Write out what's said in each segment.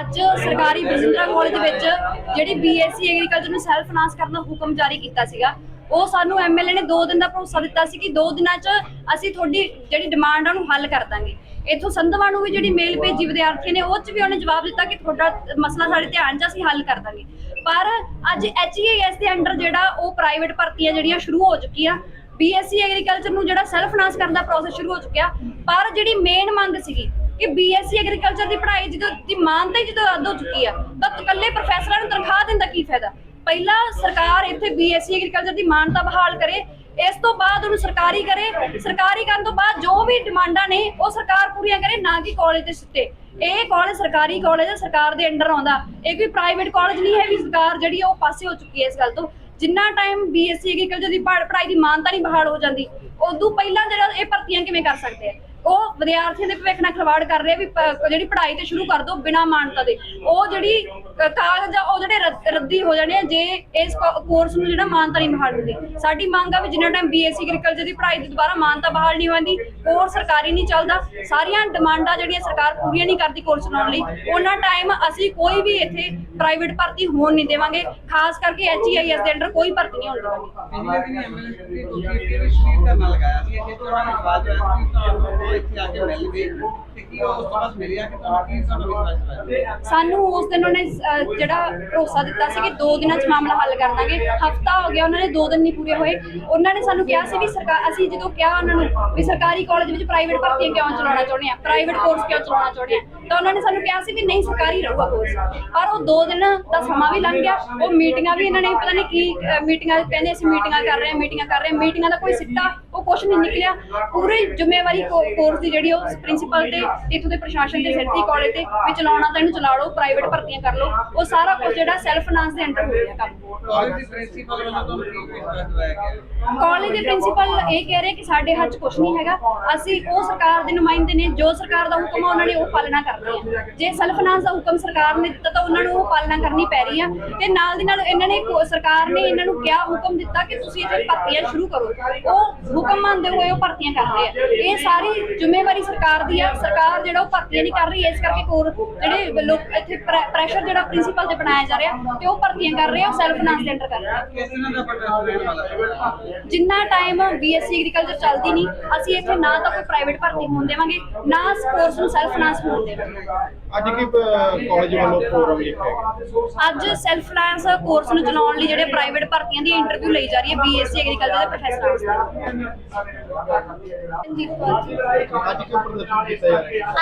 ਅੱਜ ਸਰਕਾਰੀ ਬਜਿੰਦਰਾ ਕਾਲਜ ਵਿੱਚ ਜਿਹੜੀ ਬੀਐਸਸੀ ਐਗਰੀਕਲਚਰ ਨੂੰ ਸੈਲਫ ਫਾਈਨਾਂਸ ਕਰਨ ਦਾ ਹੁਕਮ ਜਾਰੀ ਕੀਤਾ ਸੀਗਾ। ਉਹ ਸਾਨੂੰ ਐਮਐਲਏ ਨੇ 2 ਦਿਨ ਦਾ ਭਰੋਸਾ ਦਿੱਤਾ ਸੀ ਕਿ 2 ਦਿਨਾਂ 'ਚ ਅਸੀਂ ਤੁਹਾਡੀ ਜਿਹੜੀ ਡਿਮਾਂਡ ਆ ਉਹਨੂੰ ਹੱਲ ਕਰ ਦਾਂਗੇ। ਇਥੋਂ ਸੰਧਵਾ ਨੂੰ ਵੀ ਜਿਹੜੀ ਮੇਲ ਭੇਜੀ ਵਿਦਿਆਰਥੀ ਨੇ, ਉਹ 'ਚ ਵੀ ਉਹਨੇ ਜਵਾਬ ਦਿੱਤਾ ਕਿ ਤੁਹਾਡਾ ਮਸਲਾ ਸਾਡੇ ਧਿਆਨ 'ਚ ਅਸੀਂ ਹੱਲ ਕਰ ਦਾਂਗੇ। ਪਰ ਅੱਜ ਐਚਈਐਸ ਦੇ ਅੰਡਰ ਜਿਹੜਾ ਉਹ ਪ੍ਰਾਈਵੇਟ ਭਰਤੀਆਂ ਜਿਹੜੀਆਂ ਸ਼ੁਰੂ ਹੋ ਚੁੱਕੀਆਂ ਬੀਐਸਸੀ ਐਗਰੀਕਲਚਰ ਨੂੰ ਜਿਹੜਾ ਸੈਲਫ ਫਾਈਨਾਂਸ ਕਰਨ ਦਾ ਪ੍ਰੋਸੈਸ ਸ਼ੁਰੂ ਹੋ ਚੁੱਕਿਆ, ਪਰ ਜਿਹੜੀ ਮੇਨ ਮੰਗ ਸੀਗੀ ਕਿ ਬੀਐਸਸੀ ਐਗਰੀਕਲਚਰ ਦੀ ਪੜ੍ਹਾਈ ਜਦੋਂ ਦੀ ਮਾਨਤਾ ਹੀ ਜਦੋਂ ਰੱਦ ਹੋ ਚੁੱਕੀ ਆ, ਤਾਂ ਇਕੱਲੇ ਪ੍ਰੋਫੈਸਰਾਂ ਨੂੰ ਤਨਖਾਹ ਦੇਣ ਦਾ ਕੀ ਫਾਇਦਾ? ਪਹਿਲਾਂ ਸਰਕਾਰ ਇੱਥੇ ਬੀਐਸਸੀ ਐਗਰੀਕਲਚਰ ਦੀ ਮਾਨਤਾ ਬਹਾਲ ਕਰੇ, ਇਸ ਤੋਂ ਬਾਅਦ ਉਹਨੂੰ ਸਰਕਾਰੀ ਕਰੇ, ਸਰਕਾਰੀ ਕਰਨ ਤੋਂ ਬਾਅਦ ਜੋ ਵੀ ਡਿਮਾਂਡਾਂ ਨੇ, ਉਹ ਸਰਕਾਰ ਪੂਰੀਆਂ ਕਰੇ, ਨਾ ਕਿ ਕਾਲਜ ਦੇ ਸਿੱਟੇ। ਇਹ ਕਾਲਜ ਸਰਕਾਰੀ ਕਾਲਜ ਹੈ ਸਰਕਾਰ ਦੇ ਅੰਡਰ ਆਉਂਦਾ। ਇਹ ਕੋਈ ਪ੍ਰਾਈਵੇਟ ਕਾਲਜ ਨਹੀਂ ਹੈ ਵੀ ਸਰਕਾਰ ਜਿਹੜੀ ਉਹ ਪਾਸੇ ਹੋ ਚੁੱਕੀ ਹੈ ਇਸ ਗੱਲ ਤੋਂ। ਜਿੰਨਾ ਟਾਈਮ ਬੀਐਸਸੀ ਐਗਰੀਕਲਚਰ ਦੀ ਪੜ੍ਹਾਈ ਦੀ ਮਾਨਤਾ ਨਹੀਂ ਬਹਾਲ ਹੋ ਜਾਂਦੀ, ਉਦੋਂ ਪਹਿਲਾਂ ਜਿਹੜਾ ਇਹ ਭਰਤੀਆਂ ਕਿਵੇਂ ਕਰ ਸਕਦੇ ਆ? ਉਹ ਵਿਦਿਆਰਥੀਆਂ ਦੇ ਭਵਿੱਖ ਨਾਲ ਖਿਲਵਾੜ ਕਰ ਰਹੇ ਆ ਵੀ ਪ- ਜਿਹੜੀ ਪੜ੍ਹਾਈ ਤੇ ਸ਼ੁਰੂ ਕਰ ਦੋ ਬਿਨਾ ਮਾਨਤਾ ਦੇ। ਉਹ ਜਿਹੜੀ ਅ, ਕਾਗਜ਼ ਆ ਉਹ ਜਿਹੜੇ ਰੱਦ- ਰੱਦੀ ਹੋ ਜਾਣੇ ਆ ਜੇ ਇਸ ਕੋਰਸ ਨੂੰ ਜਿਹੜਾ ਮਾਨਤਾ ਨਹੀਂ ਬਹਾਲ ਹੁੰਦੀ। ਸਾਡੀ ਮੰਗ ਆ ਵੀ ਜਿੰਨਾ ਟਾਈਮ ਬੀਐਸਸੀ ਐਗਰੀਕਲਚਰ ਦੀ ਪੜ੍ਹਾਈ ਦੀ ਦੁਬਾਰਾ ਮਾਨਤਾ ਬਹਾਲ ਨਹੀਂ ਹੁੰਦੀ ਕੋਰਸ ਸਰਕਾਰੀ ਨਹੀਂ ਚੱਲਦਾ ਸਾਰੀਆਂ ਡਿਮਾਂਡਾਂ ਜਿਹੜੀਆਂ ਸਰਕਾਰ ਪੂਰੀਆਂ ਨਹੀਂ ਕਰਦੀ ਕੋਰਸ ਚਲਾਉਣ ਲਈ ਉਹਨਾਂ ਟਾਈਮ ਅਸੀਂ ਕੋਈ ਵੀ ਇੱਥੇ ਪ੍ਰਾਈਵੇਟ ਭਰਤੀ ਹੋਣ ਨਹੀਂ ਦੇਵਾਂਗੇ। ਖਾਸ ਕਰਕੇ ਐਚਈਆਈਐਸ ਦੇ ਅੰਡਰ ਕੋਈ ਭਰਤੀ ਨਹੀਂ ਹੋਣ ਦੇਵਾਂਗੇ। ਪਿਛਲੇ ਦਿਨ ਐਮਐਲਏ ਦੀ ਤੁਸੀਂ ਫਿਰ ਸ਼ਰੀਰ ਧਰਨਾ ਲਗਾਇਆ ਸੀ ਇਹ ਤੋਂ ਬਾਅਦ ਬਾਅਦ ਸਾਨੂੰ ਉਸ ਦਿਨ ਉਹਨੇ ਜਿਹੜਾ ਭਰੋਸਾ ਦਿੱਤਾ ਸੀ ਕਿ 2 ਦਿਨਾਂ 'ਚ ਮਾਮਲਾ ਹੱਲ ਕਰ ਦਾਂਗੇ। ਹਫਤਾ ਹੋ ਗਿਆ ਉਹਨਾਂ ਨੇ 2 ਦਿਨ ਨਹੀਂ ਪੂਰੇ ਹੋਏ। ਉਹਨਾਂ ਨੇ ਸਾਨੂੰ ਕਿਹਾ ਸੀ ਵੀ ਸਰਕਾਰ ਅਸੀਂ ਜਦੋਂ ਕਿਹਾ ਉਹਨਾਂ ਨੂੰ ਵੀ ਸਰਕਾਰੀ ਕਾਲਜ ਵਿੱਚ ਪ੍ਰਾਈਵੇਟ ਭਰਤੀਆਂ ਕਿਉਂ ਚਲਾਉਣਾ ਚਾਹੁੰਦੇ ਆ? ਪ੍ਰਾਈਵੇਟ ਕੋਰਸ ਕਿਉਂ ਚਲਾਉਣਾ ਚਾਹੁੰਦੇ ਆ? ਤਾਂ ਉਹਨਾਂ ਨੇ ਸਾਨੂੰ ਕਿਹਾ ਸੀ ਵੀ ਨਹੀਂ ਸਰਕਾਰੀ ਰਹੂਗਾ ਕੋਰਸ ਪਰ ਉਹ 2 ਦਿਨ ਦਾ ਸਮਾਂ ਵੀ ਲੰਘ ਗਿਆ। ਉਹ ਮੀਟਿੰਗਾਂ ਵੀ ਇਹਨਾਂ ਨੇ ਪਤਾ ਨਹੀਂ ਕੀ ਅਹ, ਮੀਟਿੰਗਾਂ ਕਹਿੰਦੇ ਅਸੀਂ ਮੀਟਿੰਗਾਂ ਕਰ ਰਹੇ ਹਾਂ ਮੀਟਿੰਗਾਂ ਕਰ ਰਹੇ ਹਾਂ। ਮੀਟਿੰਗਾਂ ਦਾ ਕੋਈ ਸਿੱਟਾ ਕੁਝ ਨਹੀਂ ਨਿਕਲਿਆ। ਪੂਰੀ ਜ਼ਿੰਮੇਵਾਰੀ ਕੋਰਸ ਦੀ ਜਿਹੜੀ ਉਹ ਪ੍ਰਿੰਸੀਪਲ ਤੇ ਇੱਥੋਂ ਦੇ ਪ੍ਰਸ਼ਾਸਨ ਦੇ ਸਿਰ ਕਾਲਜ ਤੇ ਵੀ ਚਲਾਉਣਾ ਤਾਂ ਇਹਨੂੰ ਚਲਾ ਲਓ ਪ੍ਰਾਈਵੇਟ ਭਰਤੀਆਂ ਕਰ ਲਓ। ਉਹ ਸਾਰਾ ਕੁਝ ਜਿਹੜਾ ਸੈਲਫ ਫਾਈਨਾਂਸ ਦੇ ਅੰਡਰ ਹੋ ਰਿਹਾ ਕੰਮ। ਕਾਲਜ ਦੀ ਪ੍ਰਿੰਸੀਪਲ ਵੱਲੋਂ ਤੁਹਾਨੂੰ ਕੀ ਵਿਸ਼ਵਾਸ ਦਿਵਾਇਆ ਗਿਆ? ਕਾਲਜ ਦੇ ਪ੍ਰਿੰਸੀਪਲ ਇਹ ਕਹਿ ਰਹੇ ਕਿ ਸਾਡੇ ਹੱਥ ਕੁਝ ਨਹੀਂ ਹੈਗਾ। ਅਸੀਂ ਉਹ ਸਰਕਾਰ ਦੇ ਨੁਮਾਇੰਦੇ ਨੇ ਜੋ ਸਰਕਾਰ ਦਾ ਹੁਕਮ ਆ ਉਹਨਾਂ ਨੇ ਉਹ ਪਾਲਣਾ ਕਰਨੀ ਆ। ਜੇ ਸੈਲਫ ਫਾਈਨਾਂਸ ਦਾ ਹੁਕਮ ਸਰਕਾਰ ਨੇ ਦਿੱਤਾ ਤਾਂ ਉਹਨਾਂ ਨੂੰ ਉਹ ਪਾਲਣਾ ਕਰਨੀ ਪੈ ਰਹੀ ਆ। ਤੇ ਨਾਲ ਦੀ ਨਾਲ ਇਹਨਾਂ ਨੇ ਸਰਕਾਰ ਨੇ ਇਹਨਾਂ ਨੂੰ ਕਿਹਾ ਹੁਕਮ ਦਿੱਤਾ ਕਿ ਤੁਸੀਂ ਇੱਥੇ ਭਰਤੀਆਂ ਸ਼ੁਰੂ ਕਰੋ। ਉਹ ਹੁਕਮ ਮੰਨਦੇ ਹੋਏ ਉਹ ਭਰਤੀਆਂ ਕਰ ਰਹੇ ਆ। ਇਹ ਸਾਰੀ ਜ਼ਿੰਮੇਵਾਰੀ ਸਰਕਾਰ ਦੀ ਆ। ਸਰਕਾਰ ਜਿਹੜਾ ਉਹ ਭਰਤੀਆਂ ਨਹੀਂ ਕਰ ਰਹੀ ਇਸ ਕਰਕੇ ਕੋਰ ਜਿਹੜੇ ਲੋਕ ਇੱਥੇ ਪ੍ਰੈਸ਼ਰ ਜਿਹੜਾ ਪ੍ਰਿੰਸੀਪਲ ਤੇ ਬਣਾਇਆ ਜਾ ਰਿਹਾ ਤੇ ਉਹ ਭਰਤੀਆਂ ਕਰ ਰਹੇ ਆ ਸੈਲਫ ਫਾਈਨਾਂਸ ਦੇ ਅੰਡਰ ਕਰ ਰਹੇ ਆ। ਜਿੰਨਾ ਟਾਈਮ ਬੀਐਸਸੀ ਐਗਰੀਕਲਚਰ ਚੱਲਦੀ ਨਹੀਂ ਅਸੀਂ ਇੱਥੇ ਨਾ ਤਾਂ ਕੋਈ ਪ੍ਰਾਈਵੇਟ ਭਰਤੀ ਹੋਣ ਦੇਵਾਂਗੇ ਨਾ ਕੋਰਸ ਨੂੰ ਸੈਲਫ ਫਾਈਨਾਂਸ ਹੋਣ ਦੇਵਾਂਗੇ। ਅੱਜ ਕੀ ਕਾਲਜ ਵੱਲੋਂ ਪ੍ਰੋਗਰਾਮ ਲਿਖਿਆ ਗਿਆ? ਅੱਜ ਸੈਲਫ ਫਾਈਨਾਂਸ ਕੋਰਸ ਨੂੰ ਚਲਾਉਣ ਲਈ ਜਿਹੜੇ ਪ੍ਰਾਈਵੇਟ ਭਰਤੀਆਂ ਦੀ ਇੰਟਰਵਿਊ ਲਈ ਜਾ ਰਹੀ ਹੈ ਬੀਐਸਸੀ ਐਗਰੀਕਲਚਰ ਦੇ ਪ੍ਰੋਫੈਸਰਾਂ ਜੀ।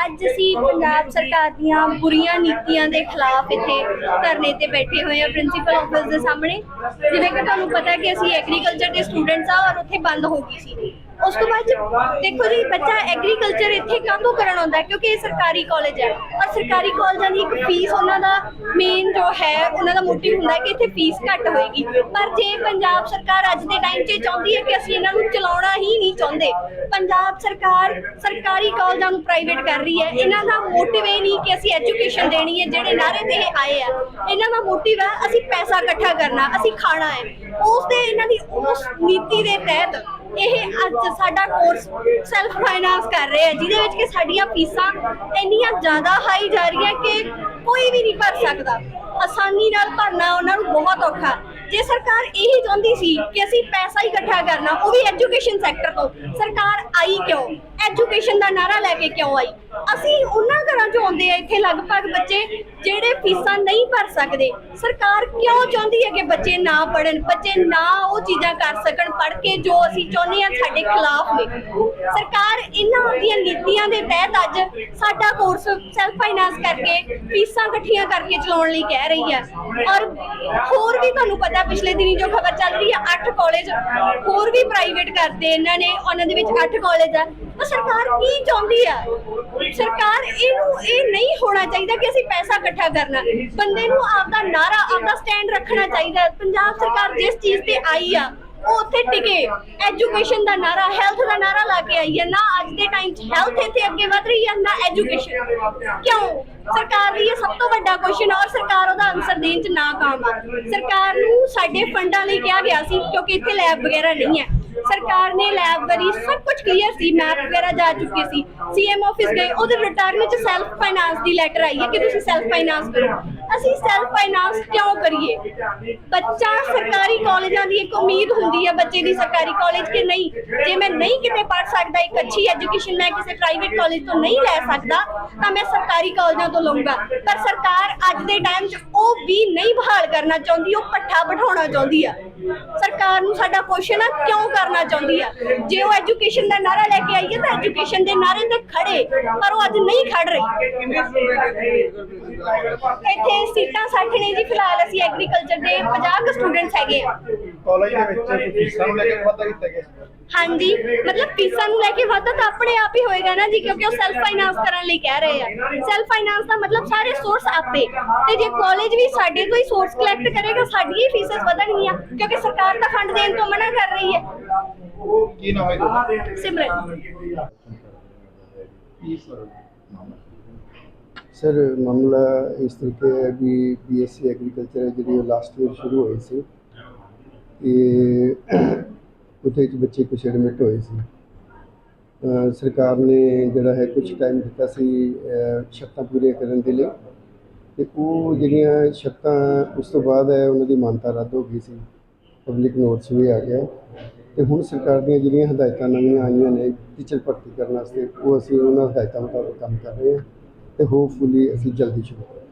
ਅੱਜ ਅਸੀਂ ਪੰਜਾਬ ਸਰਕਾਰ ਦੀਆਂ ਬੁਰੀਆਂ ਨੀਤੀਆਂ ਦੇ ਖਿਲਾਫ ਇੱਥੇ ਧਰਨੇ ਤੇ ਬੈਠੇ ਹੋਏ ਆ ਪ੍ਰਿੰਸੀਪਲ ਆਫਿਸ ਦੇ ਸਾਹਮਣੇ। ਜਿਵੇਂ ਕਿ ਤੁਹਾਨੂੰ ਪਤਾ ਕਿ ਅਸੀਂ ਐਗਰੀਕਲਚਰ ਦੇ ਸਟੂਡੈਂਟਸ ਆ ਔਰ ਉੱਥੇ ਬੰਦ ਹੋ ਗਈ ਸੀ। ਉਸ ਤੋਂ ਬਾਅਦ ਚ- ਦੇਖੋ ਜੀ, ਬੱਚਾ ਐਗਰੀਕਲਚਰ ਇੱਥੇ ਕਾਹਤੋਂ ਕਰਨ ਆਉਂਦਾ ਕਿਉਂਕਿ ਇਹ ਸਰਕਾਰੀ ਕਾਲਜ ਹੈ। ਔਰ ਸਰਕਾਰੀ ਕਾਲਜਾਂ ਦੀ ਇੱਕ ਫੀਸ ਉਹਨਾਂ ਦਾ ਮੇਨ ਜੋ ਹੈ, ਉਹਨਾਂ ਦਾ ਮੋਟਿਵ ਹੁੰਦਾ ਕਿ ਇੱਥੇ ਫੀਸ ਘੱਟ ਹੋਏਗੀ। ਪਰ ਜੇ ਪੰਜਾਬ ਸਰਕਾਰ ਅੱਜ ਦੇ ਟਾਈਮ 'ਚ ਚਾਹੁੰਦੀ ਹੈ ਕਿ ਅਸੀਂ ਇਹਨਾਂ ਨੂੰ ਚਲਾਉਣਾ ਹੀ ਨਹੀਂ ਚਾਹੁੰਦੇ, ਪੰਜਾਬ ਸਰਕਾਰ ਸਰਕਾਰੀ ਕਾਲਜਾਂ ਨੂੰ ਪ੍ਰਾਈਵੇਟ ਕਰ ਰਹੀ ਹੈ। ਇਹਨਾਂ ਦਾ ਮੋਟਿਵ ਇਹ ਨਹੀਂ ਕਿ ਅਸੀਂ ਐਜੂਕੇਸ਼ਨ ਦੇਣੀ ਹੈ, ਜਿਹੜੇ ਨਾਰੇ ਤੇ ਇਹ ਆਏ ਆ। ਇਹਨਾਂ ਦਾ ਮੋਟਿਵ ਹੈ, ਅਸੀਂ ਪੈਸਾ ਇਕੱਠਾ ਕਰਨਾ, ਅਸੀਂ ਖਾਣਾ ਹੈ। ਉਸ ਦੇ, ਇਹਨਾਂ ਦੀ ਉਸ ਨੀਤੀ ਦੇ ਤਹਿਤ ਇਹ ਅੱਜ ਸਾਡਾ ਕੋਰਸ ਸੈਲਫ ਫਾਈਨਾਂਸ ਕਰ ਰਹੇ ਆ, ਜਿਹਦੇ ਵਿੱਚ ਕਿ ਸਾਡੀਆਂ ਫੀਸਾਂ ਇੰਨੀਆਂ ਜ਼ਿਆਦਾ ਹਾਈ ਜਾ ਰਹੀਆਂ ਕਿ ਕੋਈ ਵੀ ਨਹੀਂ ਭਰ ਸਕਦਾ। ਆਸਾਨੀ ਨਾਲ ਭਰਨਾ ਉਹਨਾਂ ਨੂੰ ਬਹੁਤ ਔਖਾ। ਜੇ ਸਰਕਾਰ ਇਹੀ ਚਾਹੁੰਦੀ ਸੀ ਕਿ ਅਸੀਂ ਪੈਸਾ ਹੀ ਇਕੱਠਾ ਕਰਨਾ, ਉਹ ਵੀ ਐਜੂਕੇਸ਼ਨ ਸੈਕਟਰ ਤੋਂ। ਸਰਕਾਰ ਆਈ ਕਿਉਂ? ਐਜੂਕੇਸ਼ਨ ਦਾ ਨਾਰਾ ਲੈ ਕੇ ਕਿਉਂ ਆਈ? ਅਸੀਂ ਉਹਨਾਂ ਘਰਾਂ ਚੋਂ ਆਉਂਦੇ ਆ, ਇੱਥੇ ਲਗਭਗ ਬੱਚੇ ਜਿਹੜੇ ਫੀਸਾਂ ਨਹੀਂ ਭਰ ਸਕਦੇ। ਸਰਕਾਰ ਕਿਉਂ ਚਾਹੁੰਦੀ ਹੈ ਕਿ ਬੱਚੇ ਨਾ ਪੜਨ ਬੱਚੇ ਨਾ ਉਹ ਚੀਜ਼ਾਂ ਕਰ ਸਕਣ ਪੜ ਕੇ ਜੋ ਅਸੀਂ ਚਾਹੁੰਦੇ ਆ ਸਾਡੇ ਖਿਲਾਫ ਨੇ। ਸਰਕਾਰ ਇਹਨਾਂ ਦੀਆਂ ਨੀਤੀਆਂ ਦੇ ਤਹਿਤ ਅੱਜ ਸਾਡਾ ਕੋਰਸ ਸੈਲਫ ਫਾਈਨਾਂਸ ਕਰਕੇ, ਫੀਸਾਂ ਇਕੱਠੀਆਂ ਕਰਕੇ ਚਲਾਉਣ ਲਈ ਕਹਿ ਰਹੀ ਹੈ। ਔਰ ਹੋਰ ਵੀ ਤੁਹਾਨੂੰ ਪਤਾ ਪਿਛਲੇ ਦਿਨੀ ਜੋ ਖਬਰ ਚੱਲ ਰਹੀ ਹੈ 8 ਕਾਲਜ ਹੋਰ ਵੀ ਪ੍ਰਾਈਵੇਟ ਕਰਦੇ ਇਹਨਾਂ ਨੇ। ਉਹਨਾਂ ਦੇ ਵਿੱਚ 8 ਕਾਲਜ ਆ। ਸਰਕਾਰ ਕੀ ਚਾਹੁੰਦੀ ਆ? ਸਰਕਾਰ ਇਹਨੂੰ ਇਹ ਨਹੀਂ ਹੋਣਾ ਚਾਹੀਦਾ ਕਿ ਅਸੀਂ ਪੈਸਾ ਇਕੱਠਾ ਕਰਨਾ। ਬੰਦੇ ਨੂੰ ਆਪਦਾ ਨਾਰਾ, ਆਪਦਾ ਸਟੈਂਡ ਰੱਖਣਾ ਚਾਹੀਦਾ। ਪੰਜਾਬ ਸਰਕਾਰ ਜਿਸ ਚੀਜ਼ ਤੇ ਆਈ ਆ, ਉਹ ਉੱਥੇ ਟਿਕੇ। ਐਜੂਕੇਸ਼ਨ ਦਾ ਨਾਰਾ ਹੈਲਥ ਦਾ ਨਾਰਾ ਲਾ ਕੇ ਆਈ ਹੈ ਨਾ ਅੱਜ ਦੇ ਟਾਈਮ 'ਚ ਹੈਲਥ ਇੱਥੇ ਅੱਗੇ ਵਧ ਰਹੀ ਹੈ ਨਾ ਐਜੂਕੇਸ਼ਨ ਕਿਉਂ? ਸਰਕਾਰ ਦੀ ਇਹ ਸਭ ਤੋਂ ਵੱਡਾ ਕੁਐਸਚਨ ਔਰ ਸਰਕਾਰ ਉਹਦਾ ਆਨਸਰ ਦੇਣ 'ਚ ਨਾਕਾਮ ਆ। ਸਰਕਾਰ ਨੂੰ ਸਾਡੇ ਫੰਡਾਂ ਲਈ ਕਿਹਾ ਗਿਆ ਸੀ, ਕਿਉਂਕਿ ਇੱਥੇ ਲੈਬ ਵਗੈਰਾ ਨਹੀਂ ਹੈ। ਸਰਕਾਰ ਨੇ ਲਾਇਬ੍ਰੇਰੀ ਸਭ ਕੁਝ ਕਲੀਅਰ ਸੀ ਮੈਪ ਵਗੈਰਾ ਜਾ ਚੁੱਕੇ ਸੀ। ਸੀਐਮ ਆਫਿਸ ਗਏ, ਉਹਦੇ ਰਿਟਰਨ ਵਿੱਚ ਸੈਲਫ ਫਾਈਨਾਂਸ ਦੀ ਲੈਟਰ ਆਈ ਹੈ ਕਿ ਤੁਸੀਂ ਸੈਲਫ ਫਾਈਨਾਂਸ ਕਰੋ। ਅਸੀਂ ਸੈਲਫ ਫਾਈਨਾਂਸ ਕਿਉਂ ਕਰੀਏ? ਬੱਚਾ ਸਰਕਾਰੀ ਕਾਲਜਾਂ ਦੀ ਇੱਕ ਉਮੀਦ ਹੁੰਦੀ ਹੈ ਬੱਚੇ ਦੀ ਸਰਕਾਰੀ ਕਾਲਜ ਕਿ ਨਹੀਂ, ਜੇ ਮੈਂ ਨਹੀਂ ਕਿਤੇ ਪੜ ਸਕਦਾ, ਇੱਕ ਅੱਛੀ ਐਜੂਕੇਸ਼ਨ ਮੈਂ ਕਿਸੇ ਪ੍ਰਾਈਵੇਟ ਕਾਲਜ ਤੋਂ ਨਹੀਂ ਲੈ ਸਕਦਾ, ਤਾਂ ਮੈਂ ਸਰਕਾਰੀ ਕਾਲਜਾਂ ਤੋਂ ਲਵਾਂਗਾ ਪਰ ਸਰਕਾਰ ਅੱਜ ਦੇ ਟਾਈਮ 'ਚ ਉਹ ਵੀ ਨਹੀਂ ਬਹਾਲ ਕਰਨਾ ਚਾਹੁੰਦੀ, ਉਹ ਪੱਠਾ ਬਿਠਾਉਣਾ ਚਾਹੁੰਦੀ ਆ। ਸਰਕਾਰ ਨੂੰ ਸਾਡਾ ਕੁਐਸਚਨ ਆ ਕਿਉਂ ਕਰਨਾ ਚਾਹੁੰਦੀ ਆ? ਜੇ ਉਹ ਐਜੂਕੇਸ਼ਨ ਦਾ ਨਾਰਾ ਲੈ ਕੇ ਆਈ ਹੈ ਤਾਂ ਐਜੂਕੇਸ਼ਨ ਦੇ ਨਾਰੇ ਤੇ ਖੜੇ, ਪਰ ਉਹ ਅੱਜ ਨਹੀਂ ਖੜ ਰਹੀ। ਇੱਥੇ ਸੀਟਾਂ 60 ਨੇ ਜੀ, ਫਿਲਹਾਲ ਅਸੀਂ ਐਗਰੀਕਲਚਰ ਦੇ 50 ਕੁ ਸਟੂਡੈਂਟਸ ਹੈਗੇ ਆ। ਕਾਲਜ ਦੇ ਵਿੱਚ ਫੀਸਾਂ ਨੂੰ ਲੈ ਕੇ ਵਾਧਾ ਕੀਤਾ ਗਿਆ ਹਾਂਜੀ ਮਤਲਬ ਫੀਸਾਂ ਨੂੰ ਲੈ ਕੇ ਵਾਧਾ ਤਾਂ ਆਪਣੇ ਆਪ ਹੀ ਹੋਏਗਾ ਨਾ ਜੀ ਕਿਉਂਕਿ ਉਹ ਸੈਲਫ ਫਾਈਨਾਂਸ ਕਰਨ ਲਈ ਕਹਿ ਰਹੇ ਆ। ਸੈਲਫ ਫਾਈਨਾਂਸ ਦਾ ਮਤਲਬ ਸਾਰੇ ਸੋਰਸ ਆਪੇ। ਤੇ ਜੇ ਕਾਲਜ ਵੀ ਸਾਡੇ ਤੋਂ ਹੀ ਸੋਰਸ ਕਲੈਕਟ ਕਰੇਗਾ ਸਾਡੀਆਂ ਹੀ ਫੀਸਾਂ ਵਧਣਗੀਆਂ ਕਿਉਂਕਿ ਸਰਕਾਰ ਤਾਂ ਫੰਡ ਦੇਣ ਤੋਂ ਮਨਾ ਕਰ ਰਹੀ ਹੈ। ਕੀ ਨਾਮ ਹੈ ਤੁਹਾਡਾ ਸਿਮਰਨ। ਸਰ ਮਾਮਲਾ ਇਸ ਤਰੀਕੇ ਹੈ ਕਿ ਬੀਐਸਸੀ ਐਗਰੀਕਲਚਰ ਜਿਹੜੀ ਲਾਸਟ ਈਅਰ ਸ਼ੁਰੂ ਹੋਈ ਸੀ। ਤੇ ਉਹਦੇ ਵਿੱਚ ਬੱਚੇ ਕੁਛ ਐਡਮਿਟ ਹੋਏ ਸੀ। ਸਰਕਾਰ ਨੇ ਜਿਹੜਾ ਹੈ ਕੁਝ ਟਾਈਮ ਦਿੱਤਾ ਸੀ, ਅਹ ਸ਼ਰਤਾਂ ਪੂਰੀਆਂ ਕਰਨ ਦੇ ਲਈ। ਤੇ ਉਹ ਜਿਹੜੀਆਂ ਸ਼ਰਤਾਂ ਉਸ ਤੋਂ ਬਾਅਦ ਹੈ, ਉਹਨਾਂ ਦੀ ਮਾਨਤਾ ਰੱਦ ਹੋ ਗਈ ਸੀ। ਪਬਲਿਕ ਨੋਟਸ ਵੀ ਆ ਗਿਆ। ਤੇ ਹੁਣ ਸਰਕਾਰ ਦੀਆਂ ਜਿਹੜੀਆਂ ਹਦਾਇਤਾਂ ਨਵੀਆਂ ਆਈਆਂ ਨੇ ਟੀਚਰ ਭਰਤੀ ਕਰਨ ਵਾਸਤੇ, ਉਹ ਅਸੀਂ ਉਹਨਾਂ ਹਦਾਇਤਾਂ ਮੁਤਾਬਕ ਕੰਮ ਕਰ ਰਹੇ ਹਾਂ। ਤੇ ਹੋਪਫੁਲੀ ਅਸੀਂ ਜਲਦੀ ਸ਼ੁਰੂ ਕਰਾਂਗੇ।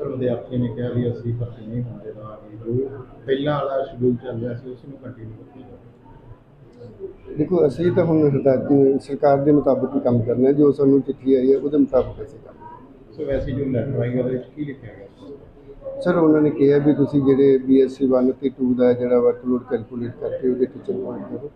ਸਰ ਵਿਦਿਆਰਥੀ ਨੇ ਕਿਹਾ ਵੀ ਅਸੀਂ ਭਰਤੀ ਨਹੀਂ ਹੋਣ ਦੇਵਾਂਗੇ ਜੋ ਪਹਿਲਾਂ ਵਾਲਾ ਸ਼ਡਿਊਲ ਚੱਲ ਰਿਹਾ ਸੀ ਉਸ ਨੂੰ ਕੰਟੀਨਿਊ ਕੀਤੀ ਦੇਖੋ ਅਸੀਂ ਤਾਂ ਹੁਣ ਸਰਕਾਰ ਦੇ ਮੁਤਾਬਕ ਹੀ ਕੰਮ ਕਰਨਾ ਹੈ ਜੋ ਸਾਨੂੰ ਚਿੱਠੀ ਆਈ ਹੈ ਉਹਦੇ ਮੁਤਾਬਕ ਅਸੀਂ ਕੰਮ। ਸੋ ਵੈਸੇ ਜੋ ਲੈਟਰ ਆਈ ਉਹਦੇ ਵਿੱਚ ਕੀ ਲਿਖਿਆ ਗਿਆ ਸਰ ਉਹਨਾਂ ਨੇ ਕਿਹਾ ਵੀ ਤੁਸੀਂ ਜਿਹੜੇ ਬੀਐਸਸੀ 1 ਤੇ 2 ਦਾ ਜਿਹੜਾ ਵਰਕਲੋਡ ਕੈਲਕੂਲੇਟ ਕਰਕੇ ਉਹਦੇ ਟੀਚਰ ਪੁਆਇੰਟ ਕਰੋ।